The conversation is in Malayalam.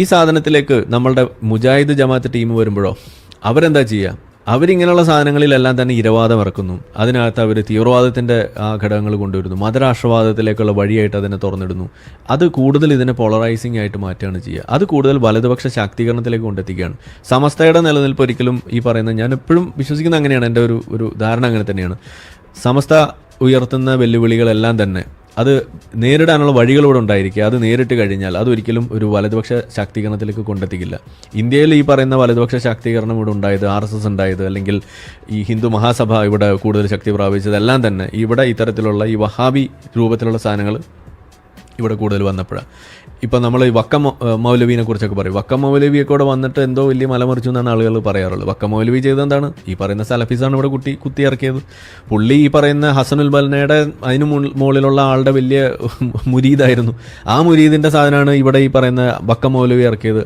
ഈ സാധനത്തിലേക്ക് നമ്മളുടെ മുജാഹിദ് ജമാഅത്ത് ടീം വരുമ്പോഴോ? അവരെന്താ ചെയ്യുക അവരിങ്ങനെയുള്ള സാധനങ്ങളിലെല്ലാം തന്നെ ഇരവാദം ഇറക്കുന്നു. അതിനകത്ത് അവർ തീവ്രവാദത്തിന്റെ ആ ഘടകങ്ങൾ കൊണ്ടുവരുന്നു. മതരാഷ്ട്രവാദത്തിലേക്കുള്ള വഴിയായിട്ട് അതിനെ തുറന്നിടുന്നു. അത് കൂടുതൽ ഇതിനെ പോളറൈസിംഗ് ആയിട്ട് മാറ്റുകയാണ് ചെയ്യുക. അത് കൂടുതൽ വലതുപക്ഷ ശാക്തീകരണത്തിലേക്ക് കൊണ്ടെത്തിക്കുകയാണ്. സമസ്തയുടെ നിലനിൽപ്പ് ഒരിക്കലും ഈ പറയുന്ന ഞാൻ എപ്പോഴും വിശ്വസിക്കുന്ന അങ്ങനെയാണ്. എന്റെ ഒരു ഒരു ധാരണ അങ്ങനെ തന്നെയാണ്. സമസ്ത ഉയർത്തുന്ന വെല്ലുവിളികളെല്ലാം തന്നെ അത് നേരിടാനുള്ള വഴികളിവിടെ ഉണ്ടായിരിക്കുക. അത് നേരിട്ട് കഴിഞ്ഞാൽ അതൊരിക്കലും ഒരു വലതുപക്ഷ ശാക്തീകരണത്തിലേക്ക് കൊണ്ടെത്തിക്കില്ല. ഇന്ത്യയിൽ ഈ പറയുന്ന വലതുപക്ഷ ശാക്തീകരണം ഇവിടെ ഉണ്ടായത് ആർ എസ് എസ് ഉണ്ടായത് അല്ലെങ്കിൽ ഈ ഹിന്ദു മഹാസഭ ഇവിടെ കൂടുതൽ ശക്തി പ്രാപിച്ചതെല്ലാം തന്നെ ഇവിടെ ഇത്തരത്തിലുള്ള ഈ വഹാബി രൂപത്തിലുള്ള സാധനങ്ങൾ ഇവിടെ കൂടുതൽ വന്നപ്പോഴാണ് ഇപ്പം നമ്മൾ വക്ക മൗലവിനെ കുറിച്ചൊക്കെ പറയും. വക്ക മൗലവിയൊക്കെ ഇവിടെ വന്നിട്ട് എന്തോ വലിയ മലമറിച്ചു എന്നാണ് ആളുകൾ പറയാറുള്ളത്. വക്ക മൗലവി ചെയ്തെന്താണ് ഈ പറയുന്ന സലഫീസാണ് ഇവിടെ കുട്ടി കുത്തി ഇറക്കിയത്. പുള്ളി ഈ പറയുന്ന ഹസനുൽ ബൽനയുടെ അതിന് മുകളിലുള്ള ആളുടെ വലിയ മുരീദായിരുന്നു. ആ മുരീദിന്റെ സാധനമാണ് ഇവിടെ ഈ പറയുന്ന വക്ക മൗലവി ഇറക്കിയത്.